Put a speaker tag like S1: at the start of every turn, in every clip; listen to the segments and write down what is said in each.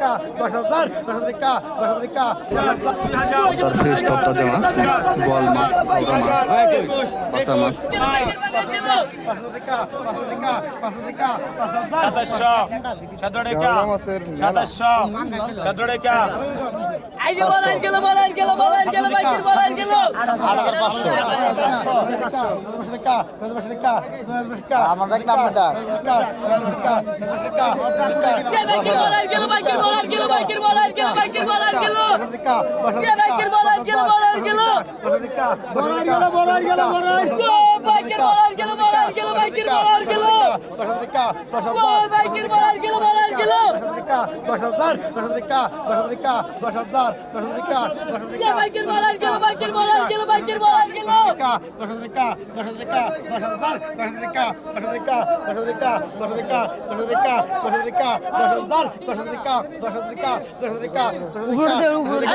S1: কা দশ হাজার দশ হাজার কা দশ হাজার কা
S2: তার ফ্রেশ তত্তাজা মাছ গোয়াল মাছ পোকা মাছ বাচ্চা মাছ।
S3: সাতাশশো সাতাশশো
S4: সাতাশশো বলার গেল বলার গেল বলার গেল। বাইকের বলার গেল বলার গেল বাইকের বলার গেল
S1: দশ হাজার হাজার
S4: বাইকের বলার গেল বলার গেল
S1: দশ হাজার দশ হাজার দশ হাজার দশ হাজার দশ হাজার দশ হাজার
S4: বাইকের বলার গেল বাইকের বলার গেল বাইকের বলার গেল
S1: দশ হাজার দশ হাজার দশ হাজার দশ হাজার দশ হাজার দশ হাজার দশ হাজার দশ হাজার দশ হাজার দশ হাজার দশ হাজার দশ হাজার দশ হাজার দশ হাজার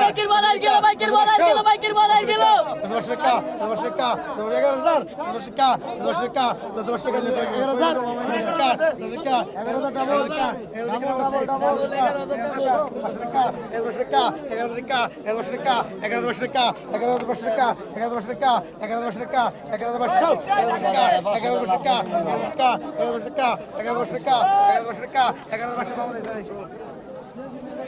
S4: বাইকের বলার গেল বাইকের বলার গেল বাইকের বলার গেল
S1: দশ টাকা দশ টাকা দশ হাজার দশ টাকা দশ টাকা দশ টাকা এগারো হাজার দশ টাকা দশ টাকা এগারো হাজার ডাবল টাকা এগারো টাকা এগারো টাকা এগারো টাকা এগারো টাকা এগারো দশ টাকা এগারো দশ টাকা এগারো দশ টাকা এগারো দশ টাকা এগারো দশ টাকা এগারো দশ টাকা এগারো দশ টাকা এগারো দশ টাকা এগারো দশ টাকা এগারো দশ টাকা এগারো দশ টাকা
S4: আর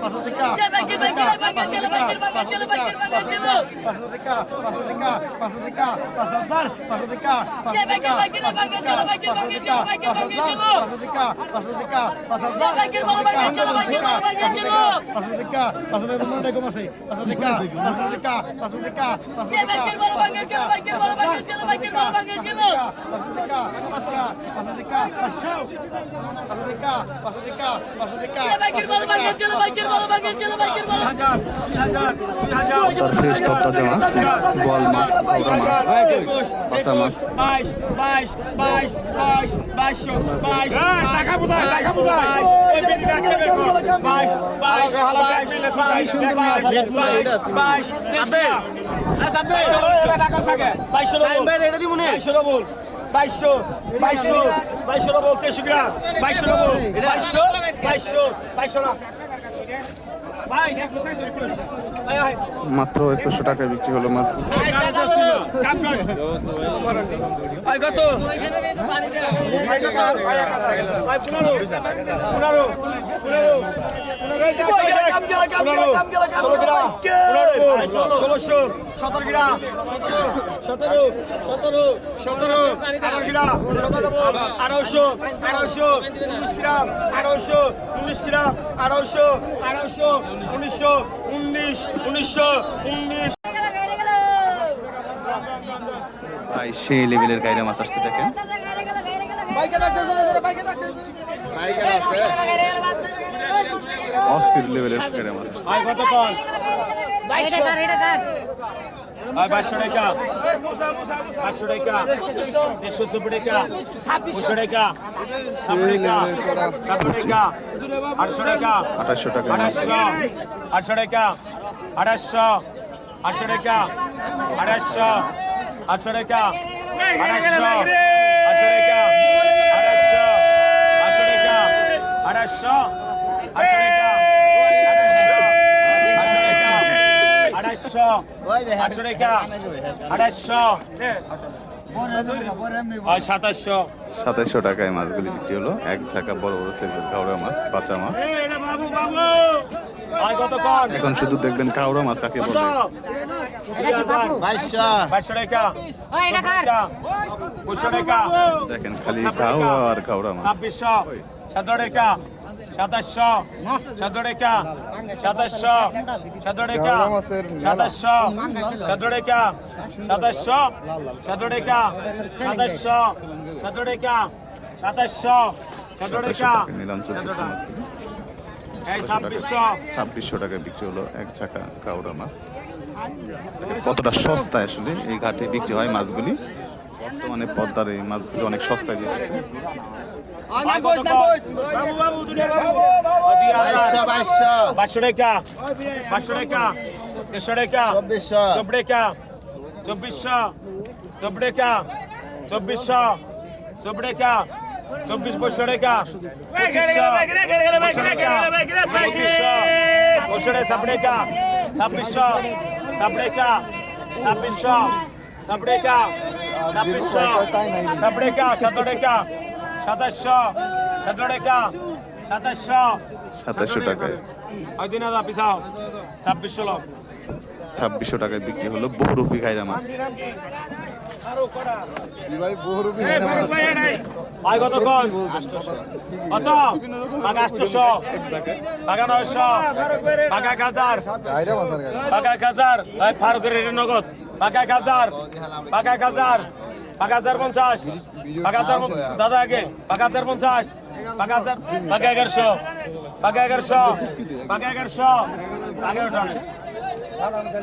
S1: পাঁচশো টাকা পাঁচশো টাকা
S4: কে বাইকের বাইকের বাঙ্গেজ গেল বাইকের বাঙ্গেজ গেল বাইকের বাঙ্গেজ গেল
S1: পাঁচশো টাকা পাঁচশো টাকা পাঁচশো টাকা পাঁচ হাজার পাঁচশো টাকা
S4: কে বাইকের বাইকের বাঙ্গেজ গেল বাইকের বাঙ্গেজ গেল বাইকের বাঙ্গেজ গেল
S1: পাঁচশো টাকা পাঁচশো টাকা পাঁচ হাজার
S4: কে বাইকের বলার বাঙ্গেজ গেল বাইকের বলার বাঙ্গেজ গেল
S1: পাঁচশো টাকা পাঁচশো টাকা মনে কম আছে পাঁচশো টাকা পাঁচশো টাকা পাঁচশো টাকা পাঁচশো
S4: কে
S1: টাকা
S4: বাইকের বলার বাঙ্গেজ গেল বাইকের বলার বাঙ্গেজ গেল বাইকের বলার বাঙ্গেজ গেল
S1: পাঁচশো টাকা পাঁচশো টাকা পাঁচশো টাকা পাঁচশো পাঁচশো টাকা পাঁচশো টাকা পাঁচশো টাকা
S4: কে বাইকের বলার বাঙ্গেজ গেল বাইকের বলার বাঙ্গেজ গেল বাইকের বলার
S3: হাজার দুই হাজার দুই হাজার
S2: তার ফ্রেশ তরতাজা মাছ গোয়াল মাছ ওটা মাছ বাচ্চা মাছ।
S3: বাইশ বাইশ বাইশ বাইশ বাইশশো বাইশ টাকা বোধহয় টাকা বোধহয় বিল বাইশ বাইশ বাইশ বাইশ বাইশ বাইশ বাইশশো বাইশশো বাইশশো বাইশশো বাইশশো ডবল তেইশশো গ্রাম বাইশশো বাইশশো বাইশশো বাইশশো না
S2: মাত্র একুশশো টাকায় বিক্রি হলো
S3: মাছ। সতেরো গ্রাম। সতেরো সতেরো সতেরো আঠারো গ্রাম সতেরো আঠারোশো আঠারোশো উনিশ গ্রাম আঠারোশো উনিশ গ্রাম উনিশশো উনিশ উনিশশো উনিশ।
S2: ভাই সেই লেভেলের গাইরা মাছ আসছে দেখেন। অস্থির লেভেলের গাইরা মাছ আসছে।
S3: বাইশশো টাকা। আটশো টাকা। দেড়শো চব্বই টাকা। দুশো টাকা। সাতশো টাকা। আটশো টাকা।
S2: আঠাশশো
S3: টাকা। আটশো। টাকা। আঠাশশো আটশো টাকা। আঠাশশো আটশো টাকা। আঠাশশো সাতাশশো।
S2: টাকায় মাছগুলি বিক্রি হলো। এক ঝাঁকা বড় বড় সাইজের কাউড়া মাছ কাঁচা মাছ। এখন শুধু দেখবেন কাউড়া মাছ কাকে বলে। দেখেন খালি কাউড়া আর কাউড়া মাছ।
S3: ছাব্বিশশো। সাতাশশো সতেরো টাকা সাতাশশো সতেরো টাকা সাতাশশো সতেরো টাকা সাতাশশো সতেরো টাকা সাতাশশো সতেরো টাকা সাতাশশো
S2: চলতেছে মাছগুলি টাকা বিক্রি হলো এক চাকা কাউরা মাছ। কতটা সস্তা আসলে এই ঘাটে বিক্রি হয় মাছগুলি? বর্তমানে পদ্মার এই মাছগুলি অনেক সস্তায় দিতেছে
S4: বাইশশো
S5: টাকা পাঁচশো টাকা দেড়শো টাকা
S4: চব্বিশশো
S5: চব্বিশ টাকা চব্বিশশো চব্বিশ টাকা চব্বিশশো চব্বিশ টাকা চব্বিশ পঁচিশশো টাকা পঁচিশশো ছাব্বিশ টাকা ছাব্বিশশো ছাব্বিশ টাকা ছাব্বিশশো ছাব্বিশ টাকা ছাব্বিশশো ছাব্বিশ টাকা সতেরো টাকা সাতাশশো সতেরো টাকা সাতাশশো।
S2: সাতাশশো টাকায়।
S5: ওই দিন হাজার পিছাও। ছাব্বিশশো লোক।
S2: ছাব্বিশশো টাকায় বিক্রি হলো বহুরূপী কায়রা মাছ।
S5: ভাই কত কত? বাঘা আটশোশো। বাঘা নয়শো। এক হাজার ভাই ফারুকের নগদ। এক হাজার বাঘা হাজার বাঘা হাজার পঞ্চাশ বাঘা হাজার দাদা আগে বাঘা হাজার পঞ্চাশ বাঘা হাজার বাঘা এগারোশো বাঘা এগারোশো বাঘা এগারোশো এগারোশো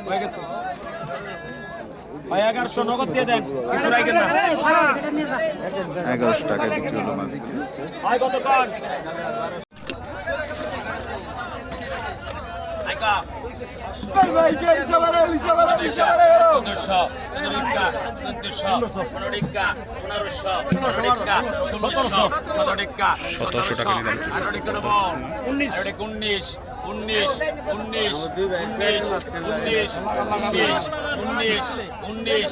S5: হয়ে গেছে। এগারোশো নগদ দিয়ে দেন কিছু রাখেন না।
S2: এগারোশো টাকায় বিক্রি হলো
S5: ভাই কত কন চোদ্দশো চোদ্দটা চোদ্দশো পনেরোটা পনেরোশো পনেরোটা ষোলোশো সতেরোটা
S2: সতেরোশো টাকা
S5: উনিশ উনিশ উনিশ উনিশ উনিশ উনিশ উনিশ উনিশ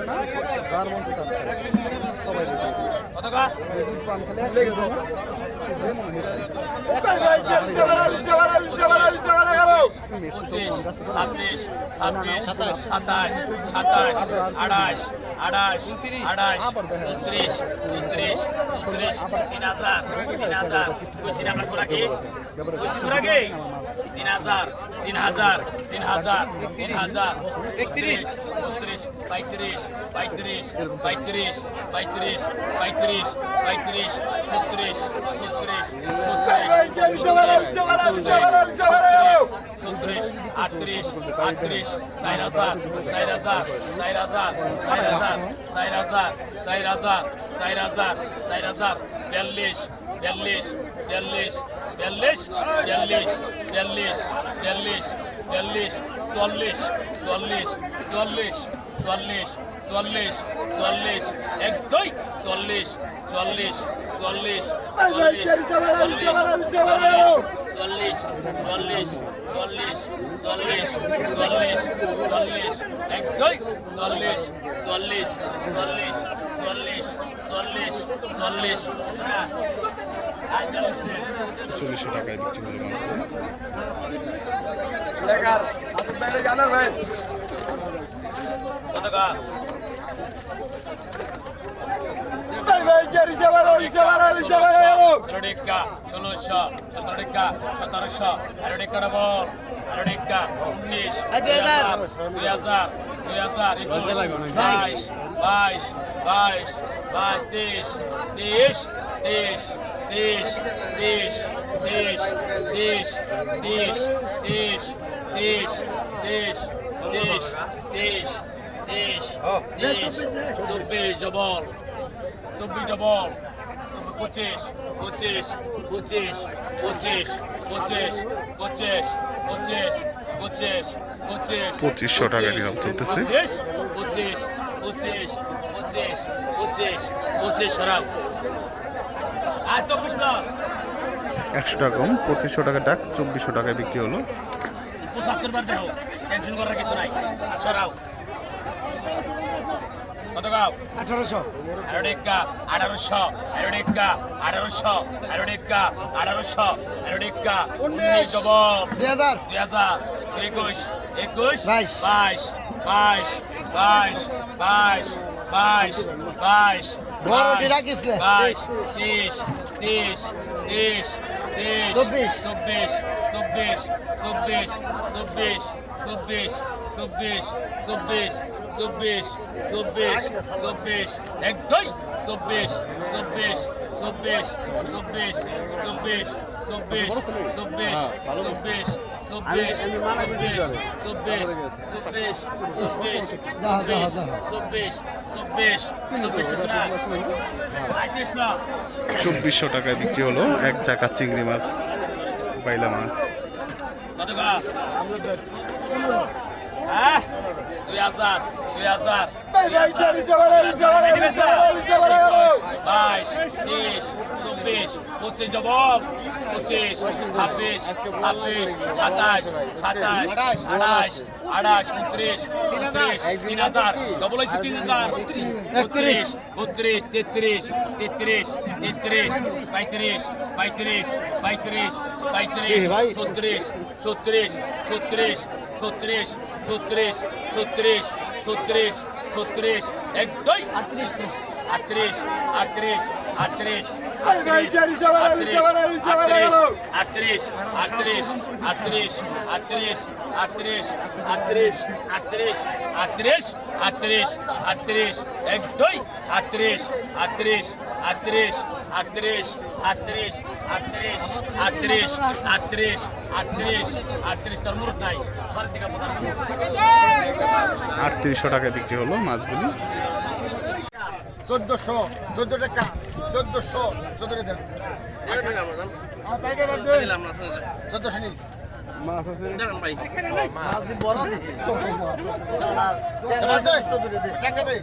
S2: দুশো টাকায় বিক্রি হলো মাছগুলি
S5: কতকা পঁচিশ ছাব্বিশ ছাব্বিশ সাতাশ সাতাশ আঠাশ আঠাশ আঠাশ উনত্রিশ উনত্রিশ উনত্রিশ তিন হাজার তিন হাজার কইছি না আমার গোড়াকে কইছি তিন হাজার তিন হাজার তিন হাজার একত্রিশ উনত্রিশ পঁয়ত্রিশ পঁয়ত্রিশ পঁয়ত্রিশ পঁয়ত্রিশ পঁয়ত্রিশ পঁয়ত্রিশ ছত্রিশ ছত্রিশ ছত্রিশ আটত্রিশ আটত্রিশ চার হাজার চার হাজার চার হাজার চার হাজার চার হাজার চার হাজার চার হাজার চার হাজার বিয়াল্লিশ বিয়াল্লিশ বিয়াল্লিশ বিয়াল্লিশ বিয়াল্লিশ বিয়াল্লিশ বিয়াল্লিশ বিয়াল্লিশ চল্লিশ চল্লিশ চল্লিশ চল্লিশ চল্লিশ চল্লিশ এক দুই চল্লিশ চল্লিশ চল্লিশ চল্লিশ চল্লিশ চল্লিশ চল্লিশ চল্লিশ চল্লিশ চল্লিশ এক দুই চল্লিশ চল্লিশ চল্লিশ চল্লিশ চল্লিশ চল্লিশ
S2: চল্লিশশো টাকায় বিক্রি মাছগুলি
S5: কতকা সতেরোটিকা ষোলোশো সতেরোশো ডবল আঠারোটিকা উনিশ দুই হাজার দুই হাজার দুই হাজার একুশ বাইশ বাইশ বাইশ বাইশ তেইশ তেইশ তেইশ তেইশ তেইশ তেইশ তেইশ তেইশ তেইশ তেইশ তেইশ তেইশ তেইশ তেইশ তেইশ চব্বিশ ডবল চব্বিশ ডবল পঁচিশ পঁচিশ পঁচিশ পঁচিশ পঁচিশ পঁচিশ পঁচিশ পঁচিশ পঁচিশ
S2: পঁচিশশো টাকা নিলাম চলতেছে
S5: পঁচিশ পঁচিশ পঁচিশ পঁচিশ পঁচিশ সরাব আর চব্বিশ না
S2: একশো টাকা কম পঁচিশশো টাকা ডাক চব্বিশশো টাকায় বিক্রি হলো
S5: পোশাক করবার দেখো টেনশন করার কিছু নাই সরাও কত গাও?
S4: আঠারোশো।
S5: আরোডিকা আঠারোশো। আরোডিকা আঠারোশো। আরোডিকা আঠারোশো। আরোডিকা উনিশ। ডবল
S4: দুই হাজার।
S5: দুই হাজার। একুশ। একুশ।
S4: বাইশ।
S5: বাইশ। বাইশ। বাইশ। বাইশ। বাইশ। বাইশ।
S4: বড়টি
S5: বাইশ,
S4: রাখিস
S5: বাইশ। তিরিশ তিরিশ। তিরিশ। তিরিশ।
S4: চব্বিশ।
S5: চব্বিশ। চব্বিশ চব্বিশ চব্বিশ চব্বিশ চব্বিশ চব্বিশ চব্বিশ চব্বিশ চব্বিশ এক দুই চব্বিশ চব্বিশ চব্বিশ চব্বিশ চব্বিশ চব্বিশ চব্বিশ চব্বিশ চব্বিশ চব্বিশ চব্বিশ চব্বিশ চব্বিশ। চব্বিশ চব্বিশ চব্বিশ না
S2: চব্বিশশো টাকায় বিক্রি হলো এক চাকা চিংড়ি মাছ পাইলা মাছ
S5: হ্যাঁ? বাইশ তেইশ চব্বিশ পঁচিশ ডবল। পঁচিশ ছাব্বিশ ছাব্বিশ সাতাশ সাতাশ আঠাশ আঠাশ উনত্রিশ উনত্রিশ তিন হাজার ডবল হয়েছে তিন হাজার বত্রিশ বত্রিশ তেত্রিশ তেত্রিশ তেত্রিশ পঁয়ত্রিশ পঁয়ত্রিশ পঁয়ত্রিশ পঁয়ত্রিশ ছত্রিশ ছত্রিশ ছত্রিশ ছত্রিশ ছত্রিশ ছত্রিশ ছত্রিশ ছত্রিশ এক দুই আটত্রিশ আটত্রিশ আটত্রিশ আটত্রিশ আটত্রিশ আটত্রিশ আটত্রিশ আটত্রিশ আটত্রিশ আটত্রিশ আটত্রিশ আটত্রিশ আটত্রিশ আটত্রিশ আটত্রিশ এক দুই আটত্রিশ আটত্রিশ আটত্রিশ আটত্রিশ আটত্রিশ আটত্রিশ আটত্রিশ আটত্রিশ আটত্রিশ আটত্রিশ তোর মুরত নাই
S2: আটত্রিশশো টাকায় বিক্রি হলো মাছগুলি
S4: চোদ্দশো চোদ্দ টাকা চোদ্দশো চোদ্দ টাকা চোদ্দশো নিস। মাছ আছে? এবার দে টাকা দে।